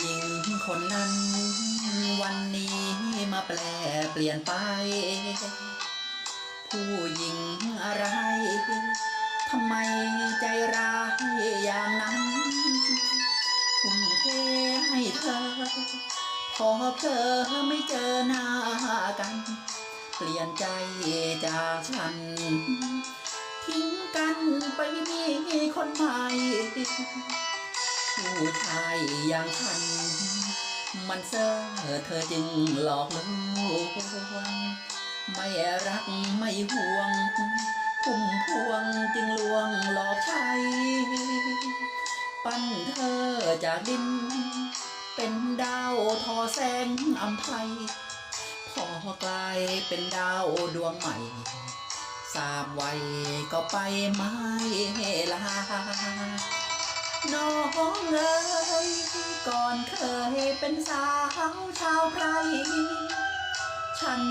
หญิงคนนั้น วันนี้มาแปลเปลี่ยนไป ผู้หญิงอะไร ทำไมใจร้ายอย่างนั้นทุ่มเทให้เธอ พอเพลอไม่เจอหน้ากัน เปลี่ยนใจจากฉัน ทิ้งกันไปมีคนใหม่ ผู้ชายอย่างฉัน มันเซ่อเธอจึงหลอกลวงไม่รักไม่ห่วง พุ่มพวงจึงลวงหลอกใช้ปั้นเธอจากดิน เป็นดาวทอแสงอำไพพอกลายเป็นดาวดวงใหม่สามวัยก็ไปไม่ลา น้องเอ๋ยก่อนเคยเป็นสาวชาวไพรฉัน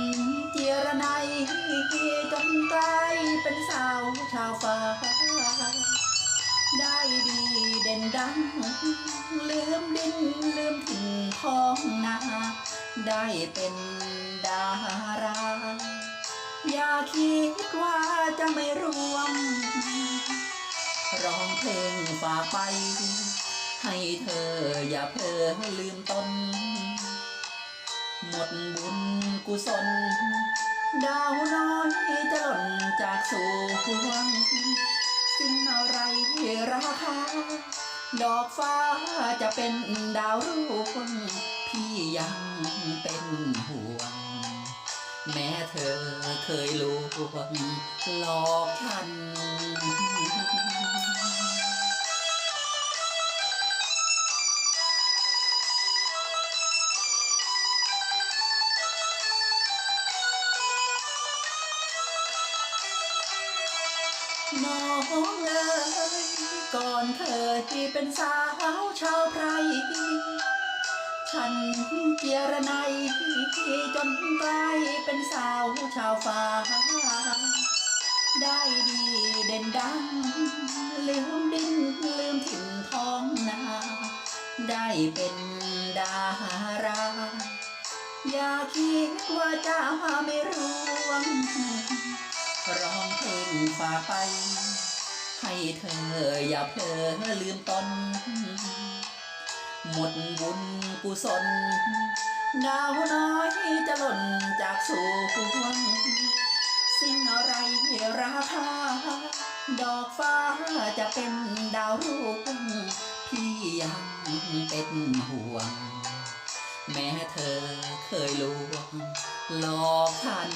เจระไนยจนกลายเป็นสาวชาวฟ้า ได้ดีเด่นดัง ลืมดินลืมถิ่นท้องนา ได้เป็นดารา อย่าคิดว่าจะไม่รวม ร้องเพลงฝากไป ให้เธออย่าเพ้อลืมตน หมดบุญกุศล ดาวน้อยจะหล่นจากสวงสิ่งอะไรราคา ดอกฟ้าจะเป็นดาวรุ่งพี่ยังเป็นห่วง แม้เธอเคยลวงหลอกฉัน น้องเอ๋ยก่อนเคยเป็นสาวชาวไพรฉันเจียระไนยจนกลายเป็นสาวชาวฟ้า ได้ดีเด่นดัง ลืมดินลืมถิ่นท้องนา ได้เป็นดารา อย่าคิดว่าจะ ฝากไป ให้เธออย่าเพ้อลืมตน หมดบุญกุศล ดาวน้อยจะหล่นจากสวงสิ่งอะไรราคา ดอกฟ้าจะเป็นดาวรุ่งพี่ยังเป็นห่วง แม้เธอเคยลวงหลอกฉัน